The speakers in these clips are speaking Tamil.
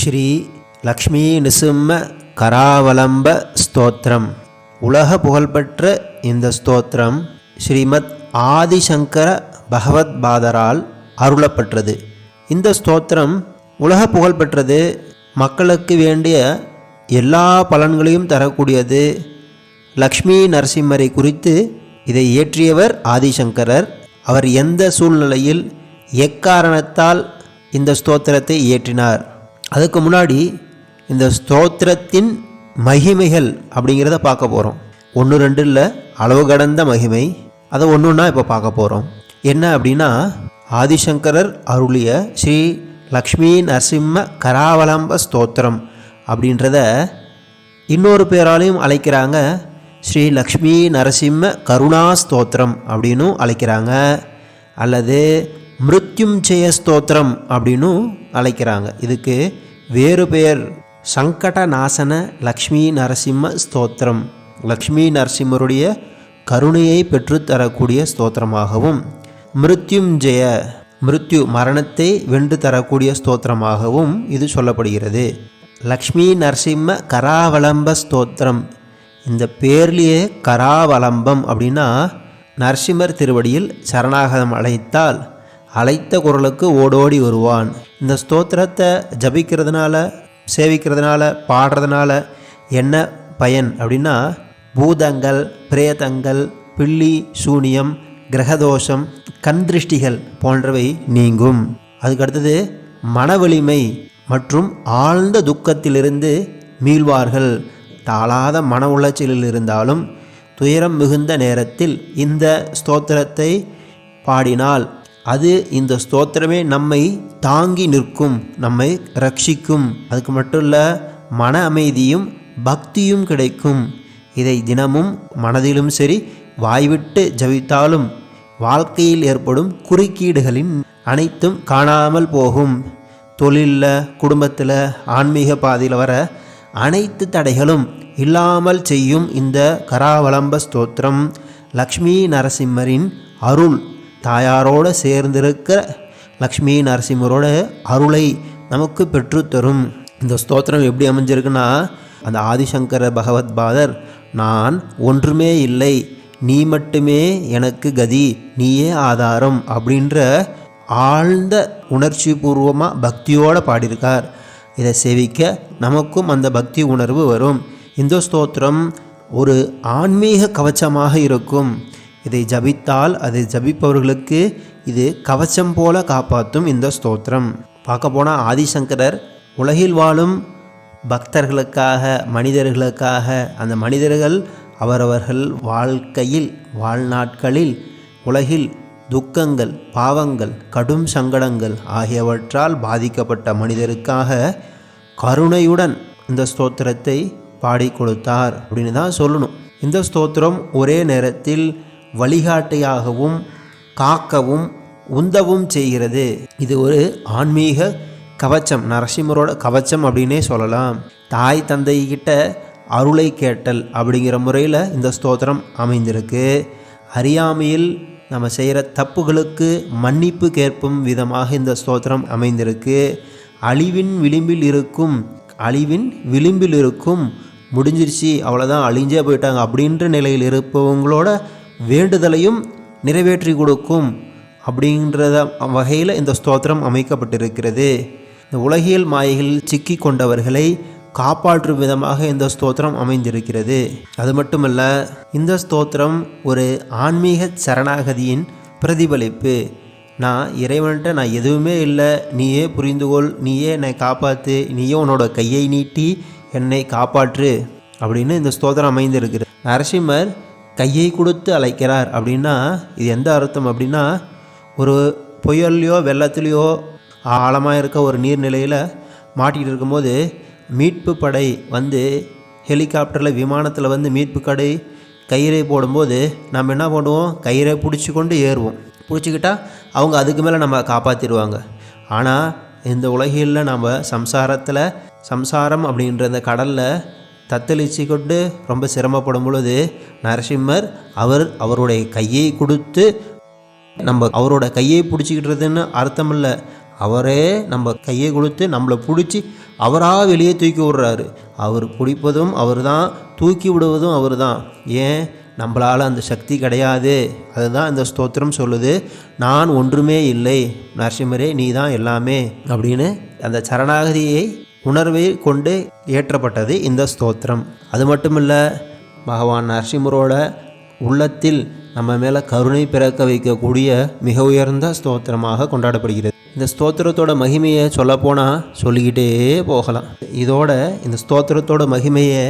ஸ்ரீ லக்ஷ்மி நிசிம்ம கராவலம்ப ஸ்தோத்திரம். உலக புகழ்பெற்ற இந்த ஸ்தோத்திரம் ஸ்ரீமத் ஆதிசங்கர பகவத் பாதரால் அருளப்பட்டது இந்த ஸ்தோத்திரம் உலக புகழ்பெற்றது மக்களுக்கு வேண்டிய எல்லா பலன்களையும் தரக்கூடியது. லக்ஷ்மி நரசிம்மரை குறித்து இதை இயற்றியவர் ஆதிசங்கரர். அவர் எந்த சூழ்நிலையில் எக்காரணத்தால் இந்த ஸ்தோத்திரத்தை இயற்றினார்? அதுக்கு முன்னாடி இந்த ஸ்தோத்திரத்தின் மகிமைகள் அப்படிங்கிறத பார்க்க போகிறோம் ஒன்று ரெண்டு இல்லை அளவு கடந்த மகிமை. அதை ஒன்று ஒன்றா இப்போ பார்க்க போகிறோம் என்ன அப்படின்னா ஆதிசங்கரர் அருளிய ஸ்ரீ லக்ஷ்மி நரசிம்ம கராவலம்ப ஸ்தோத்திரம் அப்படின்றத இன்னொரு பேராலையும் அழைக்கிறாங்க ஸ்ரீ லக்ஷ்மி நரசிம்ம கருணா ஸ்தோத்திரம் அப்படின்னும் அழைக்கிறாங்க. அல்லது மிருத்யுஞ்சய ஸ்தோத்திரம் அப்படின்னும் அழைக்கிறாங்க. இதுக்கு வேறு பெயர் சங்கட நாசன லக்ஷ்மி நரசிம்ம ஸ்தோத்திரம். லக்ஷ்மி நரசிம்மருடைய கருணையை பெற்றுத்தரக்கூடிய ஸ்தோத்திரமாகவும் மிருத்யுஞ்சய மிருத்யு மரணத்தை வென்று தரக்கூடிய ஸ்தோத்திரமாகவும் இது சொல்லப்படுகிறது. லக்ஷ்மி நரசிம்ம கராவலம்ப ஸ்தோத்திரம். இந்த பேர்லேயே கராவலம்பம் அப்படின்னா நரசிம்மர் திருவடியில் சரணாகதம் அழைத்தால் அழைத்த குரலுக்கு ஓடோடி வருவான். இந்த ஸ்தோத்திரத்தை ஜபிக்கிறதுனால சேவிக்கிறதுனால பாடுறதுனால என்ன பயன் அப்படின்னா பூதங்கள் பிரேதங்கள் பில்லி சூனியம் கிரகதோஷம் கண் திருஷ்டிகள் போன்றவை நீங்கும். அதுக்கடுத்தது மனவலிமை மற்றும் ஆழ்ந்த துக்கத்திலிருந்து மீள்வார்கள். தாளாத மன உளைச்சலில் இருந்தாலும் துயரம் மிகுந்த நேரத்தில் இந்த ஸ்தோத்திரத்தை பாடினால் அது இந்த ஸ்தோத்திரமே நம்மை தாங்கி நிற்கும் நம்மை ரட்சிக்கும். அதுக்கு மட்டும் இல்லை மன அமைதியும் பக்தியும் கிடைக்கும். இதை தினமும் மனதிலும் சரி வாய்விட்டு ஜபித்தாலும் வாழ்க்கையில் ஏற்படும் குறுக்கீடுகளின் அனைத்தும் காணாமல் போகும். தொழிலில் குடும்பத்தில் ஆன்மீக பாதையில் வர அனைத்து தடைகளும் இல்லாமல் செய்யும் இந்த கராவலம்ப ஸ்தோத்திரம். லக்ஷ்மி நரசிம்மரின் அருள். தாயாரோடு சேர்ந்திருக்கிற லக்ஷ்மி நரசிம்மரோட அருளை நமக்கு பெற்றுத்தரும் இந்த ஸ்தோத்திரம் எப்படி அமைஞ்சிருக்குன்னா அந்த ஆதிசங்கர பகவத் பாதர் நான் ஒன்றுமே இல்லை நீ மட்டுமே எனக்கு கதி நீயே ஆதாரம் அப்படின்ற ஆழ்ந்த உணர்ச்சி பூர்வமாக பக்தியோடு பாடியிருக்கார். இதை சேவிக்க நமக்கும் அந்த பக்தி உணர்வு வரும். இந்த ஸ்தோத்திரம் ஒரு ஆன்மீக கவச்சமாக இருக்கும். இதை ஜபித்தால் அதை ஜபிப்பவர்களுக்கு இது கவச்சம் போல காப்பாற்றும் இந்த ஸ்தோத்திரம். பார்க்க போனால் ஆதிசங்கரர் உலகில் வாழும் பக்தர்களுக்காக மனிதர்களுக்காக அந்த மனிதர்கள் அவரவர்கள் வாழ்க்கையில் வாழ்நாட்களில் உலகில் துக்கங்கள் பாவங்கள் கடும் சங்கடங்கள் ஆகியவற்றால் பாதிக்கப்பட்ட மனிதருக்காக கருணையுடன் இந்த ஸ்தோத்திரத்தை பாடி கொடுத்தார் அப்படின்னு தான் சொல்லணும். இந்த ஸ்தோத்திரம் ஒரே நேரத்தில் வழிகாட்டியாகவும் காக்கவும் உந்தவும் செய்கிறது. இது ஒரு ஆன்மீக கவச்சம். நரசிம்மரோட கவச்சம் அப்படின்னே சொல்லலாம். தாய் தந்தைகிட்ட அருளை கேட்டல் அப்படிங்கிற முறையில் இந்த ஸ்தோத்திரம் அமைந்திருக்கு. அறியாமையில் நம்ம செய்கிற தப்புகளுக்கு மன்னிப்பு கேட்பும் விதமாக இந்த ஸ்தோத்திரம் அமைந்திருக்கு. அழிவின் விளிம்பில் இருக்கும் அழிவின் விளிம்பில் இருக்கும் முடிஞ்சிருச்சு அவ்வளோதான் அழிஞ்சே போயிட்டாங்க அப்படின்ற நிலையில் இருப்பவங்களோட வேண்டுதலையும் நிறைவேற்றி கொடுக்கும் அப்படின்றத வகையில் இந்த ஸ்தோத்திரம் அமைக்கப்பட்டிருக்கிறது. இந்த உலகியல் மாயைகளில் சிக்கி கொண்டவர்களை காப்பாற்றும் விதமாக இந்த ஸ்தோத்திரம் அமைந்திருக்கிறது. அது மட்டுமல்ல இந்த ஸ்தோத்திரம் ஒரு ஆன்மீக சரணாகதியின் பிரதிபலிப்பு. நான் இறைவன்கிட்ட நான் எதுவுமே இல்லை நீயே புரிந்துகொள் நீயே என்னை காப்பாற்று நீயே உன்னோட கையை நீட்டி என்னை காப்பாற்று அப்படின்னு இந்த ஸ்தோத்திரம் அமைந்திருக்கிறது. நரசிம்மர் கையை கொடுத்து அழைக்கிறார் அப்படின்னா இது எந்த அர்த்தம் அப்படின்னா ஒரு புயல்லையோ வெள்ளத்துலேயோ ஆழமாக இருக்க ஒரு நீர்நிலையில் மாட்டிகிட்டு இருக்கும்போது மீட்பு படை வந்து ஹெலிகாப்டரில் விமானத்தில் வந்து மீட்பு கடை கயிறை போடும்போது நம்ம என்ன பண்ணுவோம்? கயிறை பிடிச்சி கொண்டு ஏறுவோம். பிடிச்சிக்கிட்டா அவங்க அதுக்கு மேலே நம்ம காப்பாற்றிடுவாங்க ஆனால் இந்த உலகில் நம்ம சம்சாரத்தில் சம்சாரம் அப்படின்ற இந்த கடலில் தத்தளிச்சு கொண்டு ரொம்ப சிரமப்படும் பொழுது நரசிம்மர் அவர் அவருடைய கையை கொடுத்து நம்ம அவரோட கையை பிடிச்சிக்கிட்டுறதுன்னு அர்த்தம் இல்லை அவரே நம்ம கையை கொடுத்து நம்மளை பிடிச்சி அவராக வெளியே தூக்கி விடுறாரு. அவர் பிடிப்பதும் அவர் தான் தூக்கி விடுவதும் அவர் தான் ஏன்? நம்மளால் அந்த சக்தி கிடையாது. அதுதான் இந்த ஸ்தோத்திரம் சொல்லுது. நான் ஒன்றுமே இல்லை. நரசிம்மரே நீ தான் எல்லாமே அப்படின்னு அந்த சரணாகதியை உணர்வை கொண்டு ஏற்றப்பட்டது இந்த ஸ்தோத்திரம். அது மட்டும் இல்லை பகவான் நரசிம்மரோட உள்ளத்தில் நம்ம மேலே கருணை பிறக்க வைக்கக்கூடிய மிக உயர்ந்த ஸ்தோத்திரமாக கொண்டாடப்படுகிறது. இந்த ஸ்தோத்திரத்தோட மகிமையை சொல்லப்போனால் சொல்லிக்கிட்டே போகலாம். இதோட இந்த ஸ்தோத்திரத்தோட மகிமையை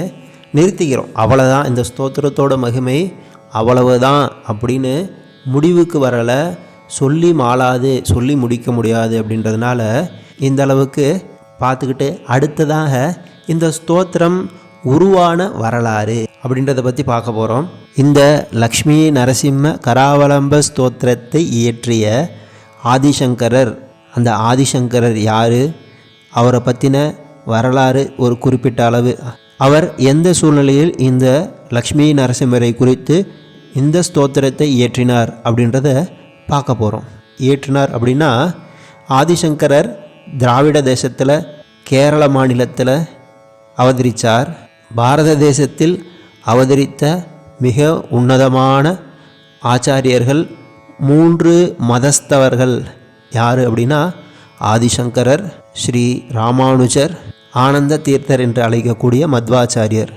நிறுத்திக்கிறோம். அவ்வளோதான் இந்த ஸ்தோத்திரத்தோட மகிமை அவ்வளவுதான் அப்படின்னு முடிவுக்கு வரலை. சொல்லி மாளாது சொல்லி முடிக்க முடியாது அப்படின்றதுனால இந்த அளவுக்கு பார்த்துக்கிட்டு அடுத்ததாக இந்த ஸ்தோத்திரம் உருவான வரலாறு அப்படின்றத பற்றி பார்க்க போகிறோம் இந்த லக்ஷ்மி நரசிம்ம கராவலம்ப ஸ்தோத்திரத்தை இயற்றிய ஆதிசங்கரர் அந்த ஆதிசங்கரர் யார்? அவரை பற்றின வரலாறு ஒரு குறிப்பிட்ட அளவு. அவர் எந்த சூழ்நிலையில் இந்த லக்ஷ்மி நரசிம்மரை குறித்து இந்த ஸ்தோத்திரத்தை இயற்றினார் அப்படின்றத பார்க்க போகிறோம் இயற்றினார் அப்படின்னா ஆதிசங்கரர் திராவிட தேசத்தில் கேரள மாநிலத்தில் அவதரித்தார் பாரத தேசத்தில் அவதரித்த மிக உன்னதமான ஆச்சாரியர்கள் மூன்று மதஸ்தவர்கள். யார் அப்படின்னா ஆதிசங்கரர் ஸ்ரீ ராமானுஜர் ஆனந்த தீர்த்தர் என்று அழைக்கக்கூடிய மத்வாச்சாரியர்.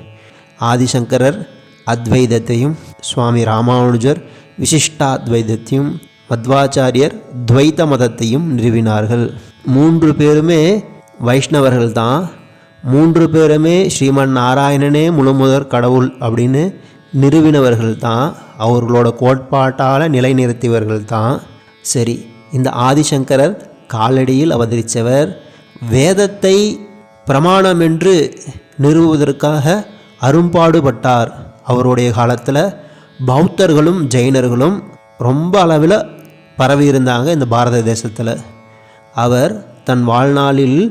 ஆதிசங்கரர் அத்வைதத்தையும் சுவாமி ராமானுஜர் விசிஷ்டாத்வைதத்தையும் மத்வாச்சாரியர் துவைத மதத்தையும் நிறுவினார்கள். மூன்று பேருமே வைஷ்ணவர்கள் தான் மூன்று பேருமே ஸ்ரீமன் நாராயணனே முழுமுதற் கடவுள் அப்படின்னு நிறுவினவர்கள் தான் அவர்களோட கோட்பாட்டால் நிலைநிறுத்தியவர்கள் தான் சரி இந்த ஆதிசங்கரர் காலடியில் அவதரித்தவர் வேதத்தை பிரமாணம் என்று நிறுவுவதற்காக அரும்பாடுபட்டார். அவருடைய காலத்தில் பௌத்தர்களும் ஜெயினர்களும் ரொம்ப அளவில் பரவி இருந்தாங்க இந்த பாரத தேசத்தில். அவர் தன் வாழ்நாளில்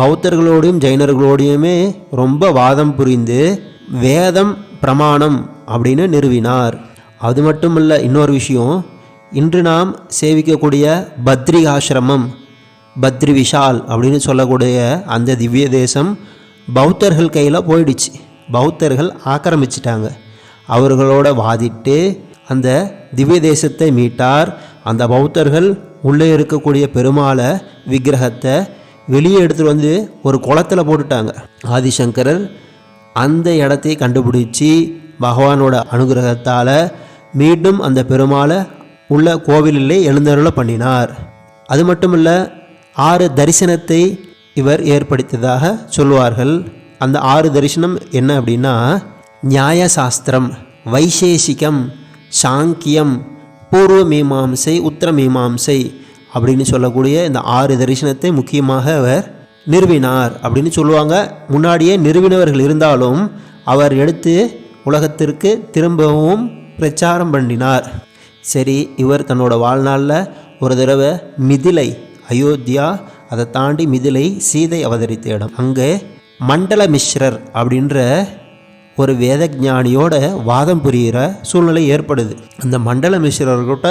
பௌத்தர்களோடையும் ஜெயினர்களோடையுமே ரொம்ப வாதம் புரிந்து வேதம் பிரமாணம் அப்படின்னு நிறுவினார். அது மட்டும் இல்லை இன்னொரு விஷயம் இன்று நாம் சேவிக்கக்கூடிய பத்ரி ஆசிரமம் பத்ரி விஷால் அப்படின்னு சொல்லக்கூடிய அந்த திவ்ய தேசம் பௌத்தர்கள் கையில் போயிடுச்சு. பௌத்தர்கள் ஆக்கிரமிச்சிட்டாங்க. அவர்களோட வாதிட்டு அந்த திவ்ய தேசத்தை மீட்டார். அந்த பௌத்தர்கள் உள்ளே இருக்கக்கூடிய பெருமாளை விக்கிரகத்தை வெளியே எடுத்துகிட்டு வந்து ஒரு குளத்தில் போட்டுட்டாங்க. ஆதிசங்கரர் அந்த இடத்தை கண்டுபிடிச்சி பகவானோட அனுகிரகத்தால் மீண்டும் அந்த பெருமாளை உள்ள கோவிலிலே எழுந்தருள பண்ணினார். அது மட்டும் இல்லை ஆறு தரிசனத்தை இவர் ஏற்படுத்தியதாக சொல்லுவார்கள் அந்த ஆறு தரிசனம் என்ன அப்படின்னா நியாயசாஸ்திரம் வைசேஷிகம் சாங்கியம் பூர்வ மீமாம்சை உத்தர மீமாம்சை அப்படின்னு சொல்லக்கூடிய இந்த ஆறு தரிசனத்தை முக்கியமாக அவர் நிறுவினார் அப்படின்னு சொல்லுவாங்க. முன்னாடியே நிறுவினவர்கள் இருந்தாலும் அவர் எடுத்து உலகத்திற்கு திரும்பவும் பிரச்சாரம் பண்ணினார். சரி இவர் தன்னோட வாழ்நாளில் ஒரு தடவை மிதிலை அயோத்தியா அதை தாண்டி மிதிலை சீதை அவதரித்த இடம். அங்கே மண்டல மிஸ்ரர் அப்படின்ற ஒரு வேத ஞானியோட வாதம் புரிகிற சூழ்நிலை ஏற்படுது. அந்த மண்டல மிஸ்ரர்கிட்ட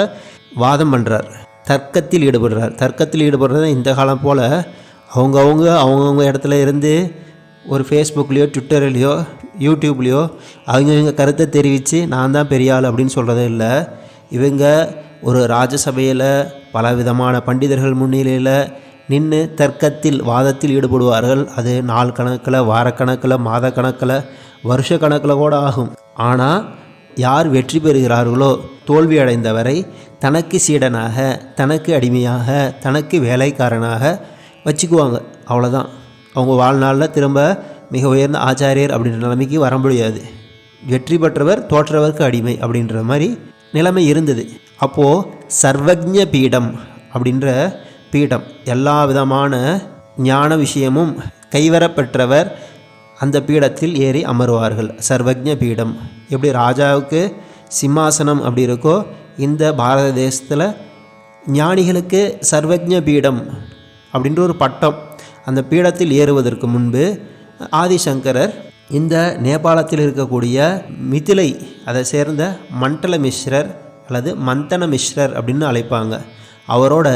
வாதம் பண்ணுறார் தர்க்கத்தில் ஈடுபடுறார். தர்க்கத்தில் ஈடுபடுறது இந்த காலம் போல் அவங்கவுங்க அவங்கவுங்க இடத்துல இருந்து ஒரு ஃபேஸ்புக்லேயோ ட்விட்டர்லேயோ யூடியூப்லேயோ அவங்கவுங்க கருத்தை தெரிவித்து நான் தான் பெரிய ஆள் அப்படின்னு சொல்கிறது இல்லை. இவங்க ஒரு ராஜசபையில் பல விதமான பண்டிதர்கள் முன்னிலையில் நின்று தர்க்கத்தில் வாதத்தில் ஈடுபடுவார்கள். அது நாள் கணக்கில் வாரக்கணக்கில் மாத கணக்கில் வருஷ கணக்கில் கூட ஆகும். ஆனால் யார் வெற்றி பெறுகிறார்களோ தோல்வி அடைந்தவரை தனக்கு சீடனாக தனக்கு அடிமையாக தனக்கு வேலைக்காரனாக வச்சுக்குவாங்க. அவ்வளோதான் அவங்க வாழ்நாளில் திரும்ப மிக உயர்ந்த ஆச்சாரியர் அப்படின்ற நிலைமைக்கு வர முடியாது. வெற்றி பெற்றவர் தோற்றவருக்கு அடிமை அப்படின்ற மாதிரி நிலைமை இருந்தது. அப்போது சர்வஜ பீடம் அப்படின்ற பீடம் எல்லா விதமான ஞான விஷயமும் கைவரப்பெற்றவர் அந்த பீடத்தில் ஏறி அமருவார்கள். சர்வஜ பீடம். எப்படி ராஜாவுக்கு சிம்மாசனம் அப்படி இருக்கோ இந்த பாரத தேசத்தில் ஞானிகளுக்கு சர்வஜ பீடம் அப்படின்ற ஒரு பட்டம் அந்த பீடத்தில் ஏறுவதற்கு முன்பு ஆதிசங்கரர் இந்த நேபாளத்தில் இருக்கக்கூடிய மிதிலை அதை சேர்ந்த மண்டல மிஸ்ரர் அல்லது மந்தன மிஸ்ரர் அப்படின்னு அழைப்பாங்க. அவரோட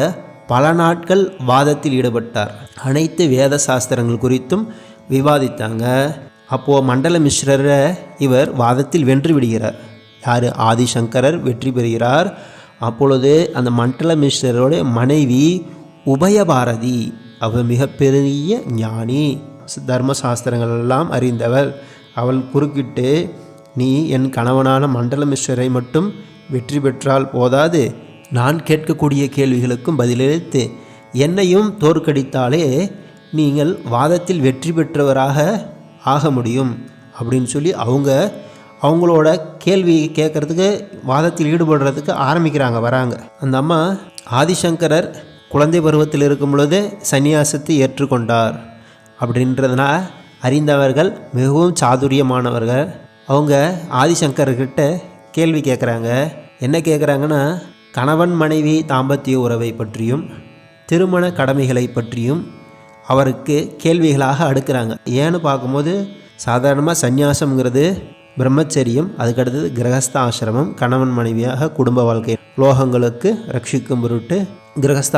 பல நாட்கள் வாதத்தில் ஈடுபட்டார். அனைத்து வேத சாஸ்திரங்கள் குறித்தும் விவாதித்தாங்க. அப்போது மண்டல மிஸ்ரரை இவர் வாதத்தில் வென்று விடுகிறார். யார்? ஆதிசங்கரர் வெற்றி பெறுகிறார். அப்பொழுது அந்த மண்டல மிஸ்ரரோட மனைவி உபயபாரதி. அவள் மிகப்பெரிய ஞானி. தர்மசாஸ்திரங்கள் எல்லாம் அறிந்தவள். அவள் குறுக்கிட்டு நீ என் கணவனான மண்டல மிஸ்ரரை மட்டும் வெற்றி பெற்றால் போதாது. நான் கேட்கக்கூடிய கேள்விகளுக்கும் பதிலளித்து என்னையும் தோற்கடித்தாலே நீங்கள் வாதத்தில் வெற்றி பெற்றவராக ஆக முடியும் அப்படின்னு சொல்லி அவங்க அவங்களோட கேள்வி கேட்குறதுக்கு வாதத்தில் ஈடுபடுறதுக்கு ஆரம்பிக்கிறாங்க வராங்க. அந்த அம்மா ஆதிசங்கரர் குழந்தை பருவத்தில் இருக்கும் பொழுது சந்நியாசத்தை ஏற்றுக்கொண்டார். அப்படின்றதுனால் அறிந்தவர்கள் மிகவும் சாதுரியமானவர்கள். அவங்க ஆதிசங்கர்கிட்ட கேள்வி கேட்குறாங்க. என்ன கேட்குறாங்கன்னா கணவன் மனைவி தாம்பத்திய உறவை பற்றியும் திருமண கடமைகளை பற்றியும் அவருக்கு கேள்விகளாக அடுக்கிறாங்க. ஏன்னு பார்க்கும்போது சாதாரணமாக சந்நியாசம்ங்கிறது பிரம்மச்சரியம் அதுக்கடுத்தது கிரகஸ்த ஆசிரமம் கணவன் மனைவியாக குடும்ப வாழ்க்கை. லோகங்களுக்கு ரட்சிக்கும் பொருட்டு கிரகஸ்த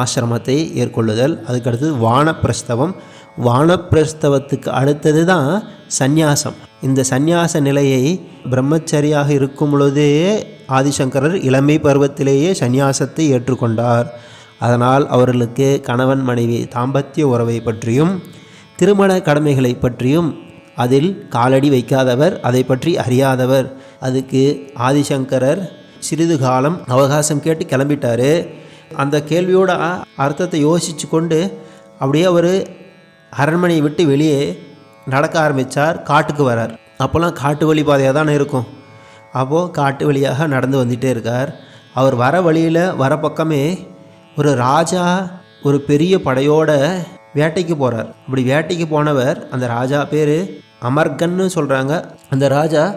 ஆசிரமத்தை ஏற்கொள்ளுதல் அதுக்கடுத்தது வானப்பிரஸ்தவம். வானப்பிரஸ்தவத்துக்கு அடுத்தது தான் சந்நியாசம். இந்த சந்நியாச நிலையை பிரம்மச்சரியாக இருக்கும் பொழுதே ஆதிசங்கரர் இளமை பருவத்திலேயே சந்நியாசத்தை ஏற்றுக்கொண்டார். அதனால் அவர்களுக்கு கணவன் மனைவி தாம்பத்திய உறவை பற்றியும் திருமண கடமைகளை பற்றியும் அதில் காலடி வைக்காதவர் அதை பற்றி அறியாதவர். அதுக்கு ஆதிசங்கரர் சிறிது காலம் அவகாசம் கேட்டு கிளம்பிட்டார். அந்த கேள்வியோட அர்த்தத்தை யோசித்து கொண்டு அப்படியே அவர் அரண்மனையை விட்டு வெளியே நடக்க ஆரம்பித்தார் காட்டுக்கு வரார். அப்போல்லாம் காட்டு வழி பாதையாக தானே இருக்கும். அப்போது காட்டு வழியாக நடந்து வந்துட்டே இருக்கார். அவர் வர வழியில் வர பக்கமே ஒரு ராஜா ஒரு பெரிய படையோட வேட்டைக்கு போகிறார் அப்படி வேட்டைக்கு போனவர் அந்த ராஜா பேர் அமர்கன்னு சொல்கிறாங்க அந்த ராஜா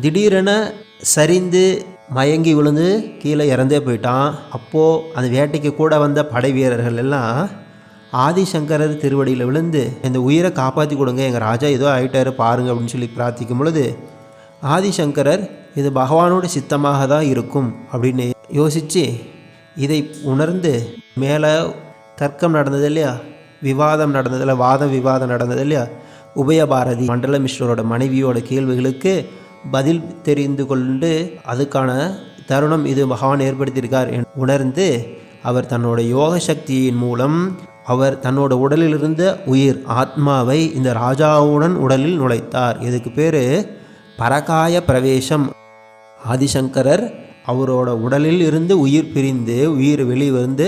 திடீரென சரிந்து மயங்கி விழுந்து கீழே இறந்தே போயிட்டான். அப்போது அந்த வேட்டைக்கு கூட வந்த படை வீரர்கள் எல்லாம் ஆதிசங்கரர் திருவடியில் விழுந்து இந்த உயிரை காப்பாற்றி கொடுங்க எங்கள் ராஜா ஏதோ ஆகிட்டாரு பாருங்க அப்படின்னு சொல்லி பிரார்த்திக்கும் பொழுது ஆதிசங்கரர் இது பகவானோட சித்தமாக தான் இருக்கும் அப்படின்னு யோசித்து இதை உணர்ந்து மேலே தர்க்கம் நடந்தது இல்லையா? விவாதம் நடந்ததில் வாதம் விவாதம் நடந்தது இல்லையா? உபயபாரதி மண்டல மிஸ்ரோட மனைவியோட கேள்விகளுக்கு பதில் தெரிந்து கொண்டு அதுக்கான தருணம் இது பகவான் ஏற்படுத்தியிருக்கார் என் உணர்ந்து அவர் தன்னோட யோக சக்தியின் மூலம் அவர் தன்னோட உடலில் இருந்த உயிர் ஆத்மாவை இந்த ராஜாவுடன் உடலில் நுழைத்தார். இதுக்கு பேர் பரகாய பிரவேசம். ஆதிசங்கரர் அவரோட உடலில் இருந்து உயிர் பிரிந்து உயிர் வெளிவந்து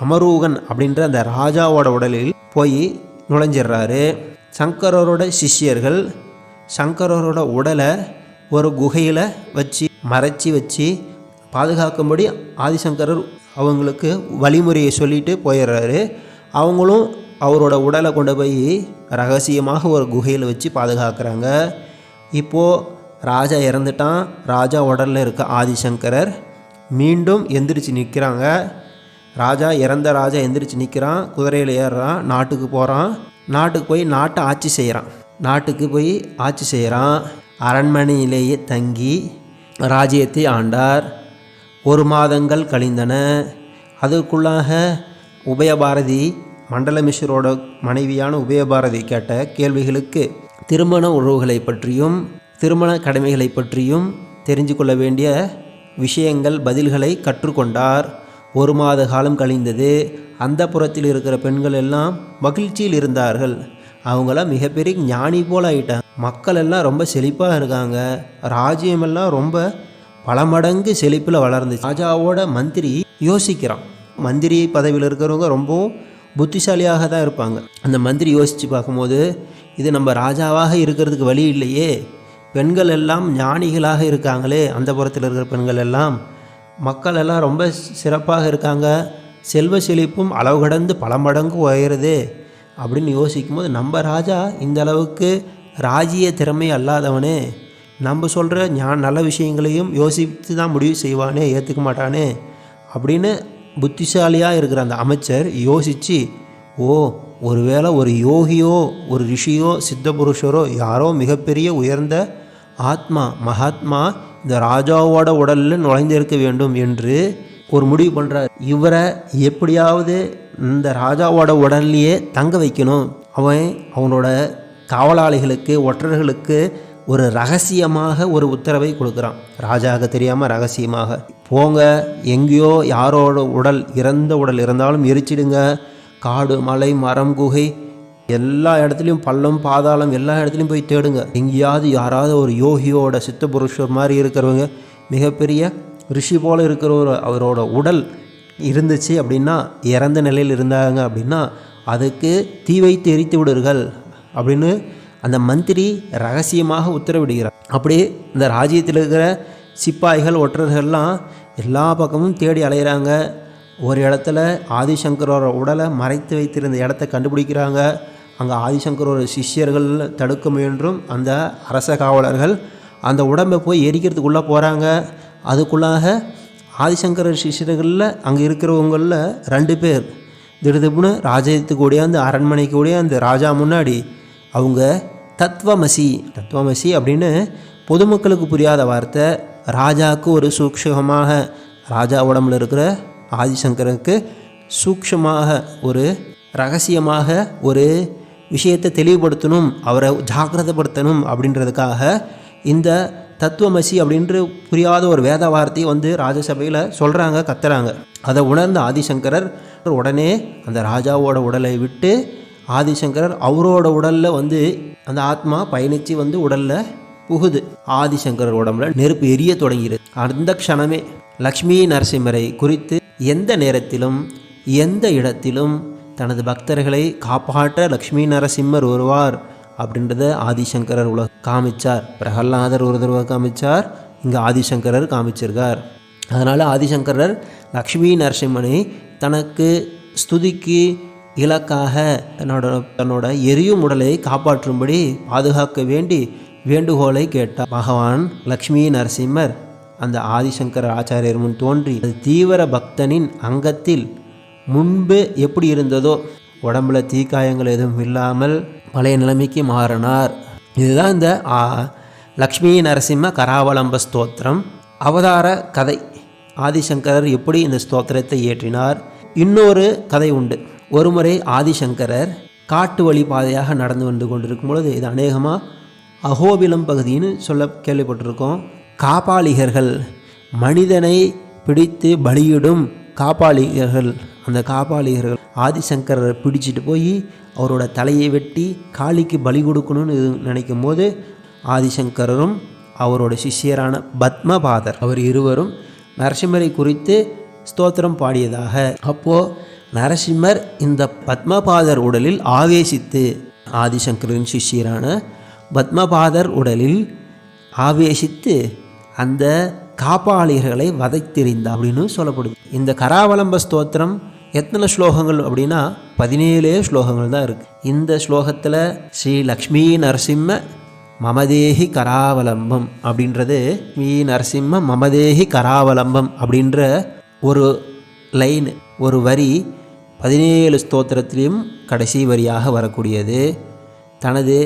அமரூகன் அப்படின்ற அந்த ராஜாவோட உடலில் போய் நுழைஞ்சிடுறாரு. சங்கரரோட சிஷ்யர்கள் சங்கரரோட உடலை ஒரு குகையில் வச்சு மறைச்சி வச்சு பாதுகாக்கும்படி ஆதிசங்கரர் அவங்களுக்கு வழிமுறையை சொல்லிட்டு போயிடுறாரு. அவங்களும் அவரோட உடலை கொண்டு போய் ரகசியமாக ஒரு குகையில் வச்சு பாதுகாக்கிறாங்க. இப்போது ராஜா இறந்துட்டான். ராஜா உடலில் இருக்க ஆதிசங்கரர் மீண்டும் எந்திரிச்சு நிற்கிறாங்க ராஜா இறந்த ராஜா எந்திரிச்சு நிற்கிறான் குதிரையில் ஏறுறான். நாட்டுக்கு போகிறான் நாட்டுக்கு போய் நாட்டை ஆட்சி செய்கிறான் நாட்டுக்கு போய் ஆட்சி செய்கிறான் அரண்மனையிலேயே தங்கி ராஜ்யத்தை ஆண்டார். ஒரு மாதங்கள் கழிந்தன. அதுக்குள்ளாக உபயபாரதி மண்டலமிஷரோட மனைவியான உபயபாரதி கேட்ட கேள்விகளுக்கு திருமண உறவுகளை பற்றியும் திருமண கடமைகளை பற்றியும் தெரிஞ்சு கொள்ள வேண்டிய விஷயங்கள் பதில்களை கற்றுக்கொண்டார். ஒரு மாத காலம் கழிந்தது. அந்த புறத்தில் இருக்கிற பெண்கள் எல்லாம் மகிழ்ச்சியில் இருந்தார்கள். அவங்களாம் மிகப்பெரிய ஞானி போல் ஆயிட்டாங்க. மக்கள் எல்லாம் ரொம்ப செழிப்பாக இருக்காங்க. ராஜ்யமெல்லாம் ரொம்ப பல மடங்கு செழிப்பில் வளர்ந்து ராஜாவோட மந்திரி யோசிக்கிறான். மந்திரி பதவியில் இருக்கிறவங்க ரொம்பவும் புத்திசாலியாக தான் இருப்பாங்க. அந்த மந்திரி யோசித்து பார்க்கும்போது இது நம்ம ராஜாவாக இருக்கிறதுக்கு வழி இல்லையே. பெண்கள் எல்லாம் ஞானிகளாக இருக்காங்களே அந்த புறத்தில் இருக்கிற பெண்கள் எல்லாம் மக்கள் எல்லாம் ரொம்ப சிறப்பாக இருக்காங்க. செல்வ செழிப்பும் அளவு கடந்து பல மடங்கு உயருது அப்படின்னு யோசிக்கும்போது நம்ம ராஜா இந்த அளவுக்கு ராஜ்ய திறமை அல்லாதவனே. நம்ம சொல்கிற ஞா நல்ல விஷயங்களையும் யோசித்து தான் முடிவு செய்வானே ஏற்றுக்க மாட்டானே அப்படின்னு புத்திசாலியாக இருக்கிற அந்த அமைச்சர் யோசித்து ஓ ஒருவேளை ஒரு யோகியோ ஒரு ரிஷியோ சித்த புருஷரோ யாரோ மிகப்பெரிய உயர்ந்த ஆத்மா மகாத்மா இந்த ராஜாவோட உடலில் நுழைந்திருக்க வேண்டும் என்று ஒரு முடிவு பண்ணுறார் இவரை எப்படியாவது இந்த ராஜாவோட உடல்லையே தங்க வைக்கணும். அவன் அவனோட காவலாளிகளுக்கு ஒற்றர்களுக்கு ஒரு ரகசியமாக ஒரு உத்தரவை கொடுக்குறான். ராஜாவுக்கு தெரியாமல் ரகசியமாக போங்க எங்கேயோ யாரோட உடல் இறந்த உடல் இருந்தாலும் எரிச்சிடுங்க. காடு மலை மரம் குகை எல்லா இடத்துலையும் பள்ளம் பாதாளம் எல்லா இடத்துலையும் போய் தேடுங்க. எங்கேயாவது யாராவது ஒரு யோகியோட சித்த புருஷர் மாதிரி இருக்கிறவங்க மிகப்பெரிய ரிஷி போல் இருக்கிற ஒரு அவரோட உடல் இருந்துச்சு அப்படின்னா இறந்த நிலையில் இருந்தாங்க அப்படின்னா அதுக்கு தீ வைத்து எரித்து விடுர்கள் அப்படின்னு அந்த மந்திரி ரகசியமாக உத்தரவிடுகிறார். அப்படியே இந்த ராஜ்யத்தில் இருக்கிற சிப்பாய்கள் ஒற்றர்கள்லாம் எல்லா பக்கமும் தேடி அலைகிறாங்க ஒரு இடத்துல ஆதிசங்கரோட உடலை மறைத்து வைத்திருந்த இடத்த கண்டுபிடிக்கிறாங்க. அங்கே ஆதிசங்கரோட சிஷ்யர்கள் தடுக்க முயன்றும் அந்த அரச காவலர்கள் அந்த உடம்பை போய் எரிக்கிறதுக்குள்ளே போகிறாங்க அதுக்குள்ளாக ஆதிசங்கரர் சிஷ்யர்களில் அங்கே இருக்கிறவங்களில் ரெண்டு பேர். திடுதிப்புன்னு ராஜ்யத்துக்கு அந்த அரண்மனைக்கு அந்த ராஜா முன்னாடி அவங்க தத்வமசி தத்வமசி அப்படின்னு பொதுமக்களுக்கு புரியாத வார்த்தை. ராஜாவுக்கு ஒரு சூக்ஷமாக ராஜா உடம்புல இருக்கிற ஆதிசங்கருக்கு சூக்ஷமாக ஒரு ரகசியமாக ஒரு விஷயத்தை தெளிவுபடுத்தணும் அவரை ஜாக்கிரதைப்படுத்தணும் அப்படின்றதுக்காக இந்த தத்துவமசி அப்படின்ற புரியாத ஒரு வேத வார்த்தையை வந்து ராஜசபையில் சொல்கிறாங்க கத்துறாங்க. அதை உணர்ந்த ஆதிசங்கரர் உடனே அந்த ராஜாவோட உடலை விட்டு ஆதிசங்கரர் அவரோட உடலில் வந்து அந்த ஆத்மா பயணித்து வந்து உடலில் புகுது. ஆதிசங்கரர் உடம்புல நெருப்பு எரிய தொடங்கிறது அந்த க்ஷணமே லக்ஷ்மி நரசிம்மரை குறித்து எந்த நேரத்திலும் எந்த இடத்திலும் தனது பக்தர்களை காப்பாற்ற லக்ஷ்மி நரசிம்மர் வருவார் அப்படின்றத ஆதிசங்கரர் உலக காமிச்சார். பிரகல்லாதர் ஒரு தடவை காமிச்சார். இங்கே ஆதிசங்கரர் காமிச்சிருக்கார். அதனால் ஆதிசங்கரர் லக்ஷ்மி நரசிம்மனை தனக்கு ஸ்துதிக்கு இலக்காக தன்னோட தன்னோட எரியும் உடலை காப்பாற்றும்படி பாதுகாக்க வேண்டி வேண்டுகோளை கேட்டார். பகவான் லக்ஷ்மி நரசிம்மர் அந்த ஆதிசங்கர ஆச்சாரியர் முன் தோன்றி அது தீவிர பக்தனின் அங்கத்தில் முன்பு எப்படி இருந்ததோ உடம்புல தீக்காயங்கள் எதுவும் இல்லாமல் பழைய நிலைமைக்கு மாறினார். இதுதான் இந்த லக்ஷ்மி நரசிம்ம கராவலம்ப ஸ்தோத்திரம். அவதார கதை. ஆதிசங்கரர் எப்படி இந்த ஸ்தோத்திரத்தை இயற்றினார்? இன்னொரு கதை உண்டு. ஒருமுறை ஆதிசங்கரர் காட்டு வழி பாதையாக நடந்து வந்து கொண்டிருக்கும் பொழுது இது அநேகமாக அகோபிலம் பகுதின்னு சொல்ல கேள்விப்பட்டிருக்கோம். காபாலிகர்கள் மனிதனை பிடித்து பலியிடும் காபாலிகர்கள் அந்த காபாலிகர்கள் ஆதிசங்கரரை பிடிச்சிட்டு போய் அவரோட தலையை வெட்டி காளிக்கு பலி கொடுக்கணும்னு இது நினைக்கும் போது ஆதிசங்கரரும் அவரோட சிஷ்யரான பத்மபாதர் அவர் இருவரும் நரசிம்மரை குறித்து ஸ்தோத்திரம் பாடியதாக. அப்போது நரசிம்மர் இந்த பத்மபாதர் உடலில் ஆவேசித்து ஆதிசங்கரின் சிஷ்யரான பத்மபாதர் உடலில் ஆவேசித்து அந்த காப்பாளிகளை வதைத்தெறிந்தார் அப்படின்னு சொல்லப்படுது. இந்த கராவலம்ப ஸ்தோத்திரம் எத்தனை ஸ்லோகங்கள் அப்படின்னா பதினேழே ஸ்லோகங்கள் தான் இருக்குது இந்த ஸ்லோகத்தில் ஸ்ரீ லக்ஷ்மி நரசிம்ம மமதேஹி கராவலம்பம் அப்படின்றது மீ நரசிம்ம மமதேஹி கராவலம்பம் அப்படின்ற ஒரு லைன் ஒரு வரி பதினேழு ஸ்தோத்திரத்திலையும் கடைசி வரியாக வரக்கூடியது. தனது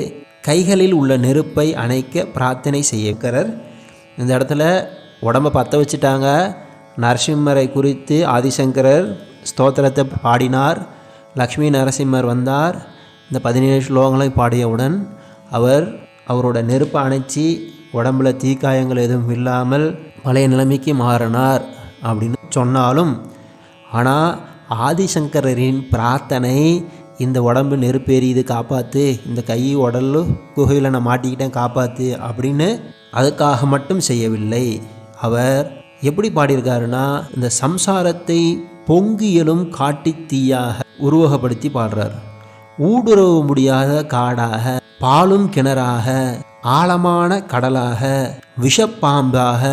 கைகளில் உள்ள நெருப்பை அணைக்க பிரார்த்தனை செய்யக்கரர். இந்த இடத்துல உடம்பை பற்ற வச்சுட்டாங்க. நரசிம்மரை குறித்து ஆதிசங்கரர் ஸ்தோத்திரத்தை பாடினார். லக்ஷ்மி நரசிம்மர் வந்தார். இந்த பதினேழு ஸ்லோகங்களை பாடியவுடன் அவர் அவரோட நெருப்பை அணைச்சி உடம்புல தீக்காயங்கள் எதுவும் இல்லாமல் பழைய நிலைமைக்கு மாறினார் அப்படின்னு சொன்னாலும் ஆனால் ஆதிசங்கரரின் பிரார்த்தனை இந்த உடம்பு நெருப்பேறி இது காப்பாற்று இந்த கை உடல் குகையில் நான் மாட்டிக்கிட்டேன் காப்பாற்று அப்படின்னு அதுக்காக மட்டும் செய்யவில்லை. அவர் எப்படி பாடியிருக்காருன்னா இந்த சம்சாரத்தை பொங்கியலும் காட்டி தீயாக உருவகப்படுத்தி பாடுறார். ஊடுருவ முடியாத காடாக பாலும் கிணறாக ஆழமான கடலாக விஷப்பாம்பாக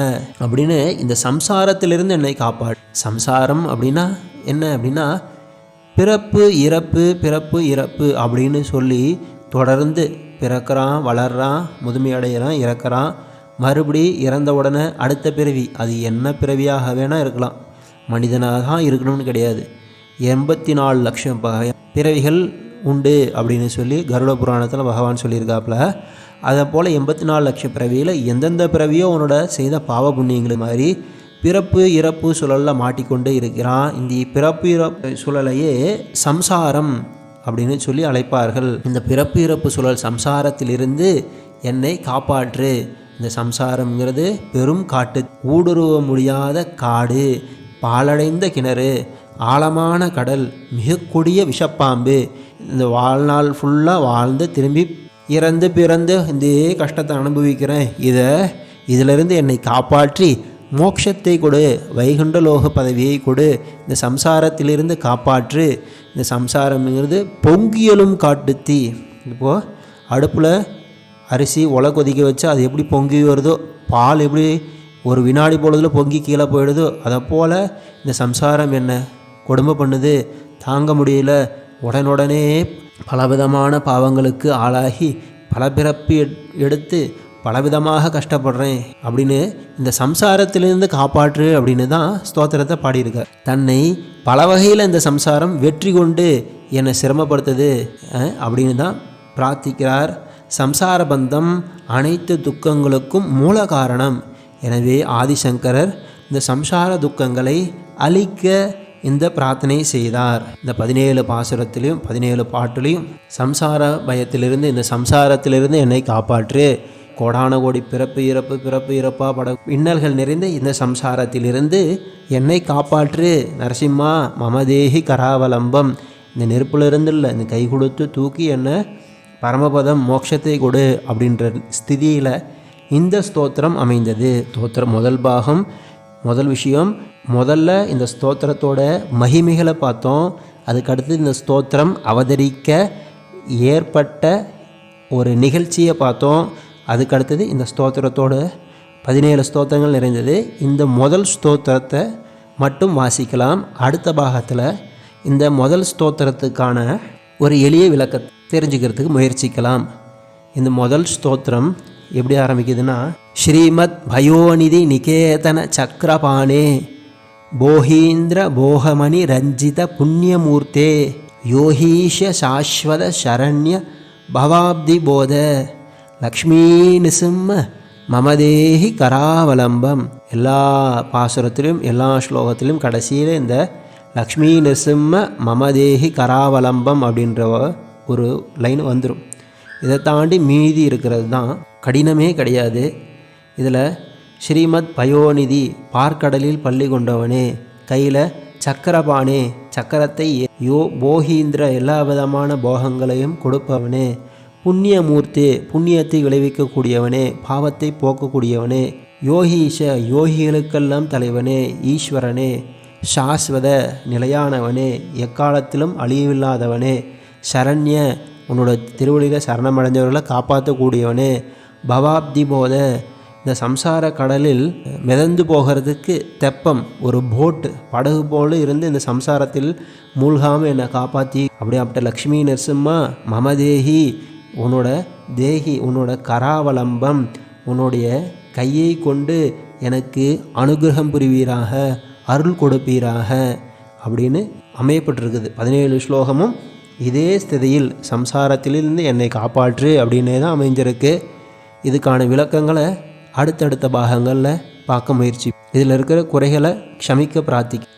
அப்படின்னு இந்த சம்சாரத்திலிருந்து என்னை காப்பாடு. சம்சாரம் அப்படின்னா என்ன அப்படின்னா பிறப்பு இறப்பு பிறப்பு இறப்பு அப்படின்னு சொல்லி தொடர்ந்து பிறக்கிறான் வளர்றான் முதுமையடைகிறான் இறக்குறான். மறுபடி இறந்த உடனே அடுத்த பிறவி அது என்ன பிறவியாக வேணால் இருக்கலாம். மனிதனாக தான் இருக்கணும்னு கிடையாது. எண்பத்தி நாலு லட்சம் பிறவிகள் உண்டு அப்படின்னு சொல்லி கருட புராணத்தில் பகவான் சொல்லியிருக்காப்புல. அதை போல் எண்பத்தி நாலு லட்சம் பிறவியில் எந்தெந்த பிறவியோ உன்னோட செய்த பாவ புண்ணியங்கள் மாதிரி பிறப்பு இறப்பு சுழலில் மாட்டிக்கொண்டு இருக்கிறான். இந்த பிறப்பு இறப்பு சுழலையே சம்சாரம் அப்படின்னு சொல்லி அழைப்பார்கள். இந்த பிறப்பு இறப்பு சுழல் சம்சாரத்திலிருந்து என்னை காப்பாற்று. இந்த சம்சாரம்ங்கிறது பெரும் காட்டு. ஊடுருவ முடியாத காடு. பாலடைந்த கிணறு ஆழமான கடல் மிக கொடிய விஷப்பாம்பு. இந்த வாழ்நாள் ஃபுல்லாக வாழ்ந்து திரும்பி இறந்து பிறந்து இதே கஷ்டத்தை அனுபவிக்கிறேன். இதை இதிலிருந்து என்னை காப்பாற்றி மோட்சத்தை கொடு வைகுண்ட லோக பதவியை கொடு இந்த சம்சாரத்திலிருந்து காப்பாற்று. இந்த சம்சாரம்ங்கிறது பொங்கியலும் காட்டுத்தி. இப்போது அடுப்பில் அரிசி ஒலை கொதிக்க வச்சு அது எப்படி பொங்கி வருதோ பால் எப்படி ஒரு வினாடி பொழுதில் பொங்கி கீழே போயிடுதோ. அதை போல் இந்த சம்சாரம் என்ன? கொடுமை பண்ணுது. தாங்க முடியல. உடனுடனே பலவிதமான பாவங்களுக்கு ஆளாகி பல பிறப்பு எடுத்து பலவிதமாக கஷ்டப்படுறேன் அப்படின்னு இந்த சம்சாரத்திலிருந்து காப்பாற்று அப்படின்னு தான் ஸ்தோத்திரத்தை பாடியிருக்கார். தன்னை பல வகையில் இந்த சம்சாரம் வெற்றி கொண்டு என்னை சிரமப்படுத்துது அப்படின்னு தான் பிரார்த்திக்கிறார். சம்சார பந்தம் அனைத்து துக்கங்களுக்கும் மூல காரணம். எனவே ஆதிசங்கரர் இந்த சம்சார துக்கங்களை அழிக்க இந்த பிரார்த்தனை செய்தார். இந்த பதினேழு பாசுரத்திலையும் பதினேழு பாட்டிலையும் சம்சார பயத்திலிருந்து இந்த சம்சாரத்திலிருந்து என்னை காப்பாற்று. கோடான கோடி பிறப்பு இறப்பு பிறப்பு இறப்பா பட இன்னல்கள் நிறைந்த இந்த சம்சாரத்திலிருந்து என்னை காப்பாற்று. நரசிம்மா மமதேகி கராவலம்பம். இந்த நெருப்பிலிருந்து இல்லை இந்த கை கொடுத்து தூக்கி என்னை? பரமபதம் மோட்சத்தை கொடு அப்படின்ற ஸ்திதியில் இந்த ஸ்தோத்திரம் அமைந்தது. ஸ்தோத்திரம் முதல் பாகம் முதல் விஷயம் முதல்ல இந்த ஸ்தோத்திரத்தோட மகிமைகளை பார்த்தோம். அதுக்கடுத்து இந்த ஸ்தோத்திரம் அவதரிக்க ஏற்பட்ட ஒரு நிகழ்ச்சியை பார்த்தோம். அதுக்கடுத்தது இந்த ஸ்தோத்திரத்தோட பதினேழு ஸ்தோத்திரங்கள் நிறைந்தது. இந்த முதல் ஸ்தோத்திரத்தை மட்டும் வாசிக்கலாம். அடுத்த பாகத்தில் இந்த முதல் ஸ்தோத்திரத்துக்கான ஒரு எளிய விளக்கத்தை தெரிஞ்சுக்கிறதுக்கு முயற்சிக்கலாம். இந்த முதல் ஸ்தோத்திரம் எப்படி ஆரம்பிக்குதுன்னா ஸ்ரீமத் பயோநிதி நிகேதன சக்கரபாணே போஹீந்திர போகமணி ரஞ்சித புண்ணியமூர்த்தே யோகீஷ சாஸ்வத சரண்ய பவாப்தி போத லக்ஷ்மீ நிசிம்ம மமதேஹி கராவலம்பம். எல்லா பாசுரத்திலும் எல்லா ஸ்லோகத்திலும் கடைசியில் இந்த லக்ஷ்மி நிசிம்ம மமதேஹி கராவலம்பம் அப்படின்ற ஒரு லைன் வந்துடும் இதை தாண்டி மீதி இருக்கிறது தான் கடினமே கிடையாது. இதில் ஸ்ரீமத் பயோநிதி பார்க்கடலில் பள்ளி கொண்டவனே கையில் சக்கரபானே சக்கரத்தை யோ போகீந்திர எல்லா விதமான போகங்களையும் கொடுப்பவனே புண்ணியமூர்த்தி புண்ணியத்தை விளைவிக்கக்கூடியவனே பாவத்தை போக்கக்கூடியவனே யோகீஷ யோகிகளுக்கெல்லாம் தலைவனே ஈஸ்வரனே சாஸ்வத நிலையானவனே எக்காலத்திலும் அழிவில்லாதவனே சரண்ய உன்னோட திருவழியில் சரணமடைஞ்சவர்களை காப்பாற்றக்கூடியவனே பவாப்தி போத இந்த சம்சார கடலில் மிதந்து போகிறதுக்கு தெப்பம் ஒரு போட்டு படகு போல இருந்து இந்த சம்சாரத்தில் மூழ்காமல் என்னை காப்பாற்றி அப்படி அப்படி லக்ஷ்மி நரசிம்மா மமதேகி உன்னோட தேகி உன்னோட கராவலம்பம் உன்னுடைய கையை கொண்டு எனக்கு அனுகிரகம் புரிவீராக அருள் கொடுப்பீராக அப்படின்னு அமையப்பட்டிருக்குது. பதினேழு ஸ்லோகமும் இதே ஸ்திதியில் சம்சாரத்திலிருந்து என்னை காப்பாற்று அப்படின்னே தான் அமைஞ்சிருக்கு. இதுக்கான விளக்கங்களை அடுத்தடுத்த பாகங்களில் பார்க்க முயற்சி இதில் இருக்கிற குறைகளை க்ஷமிக்க பிரார்த்திக்கும்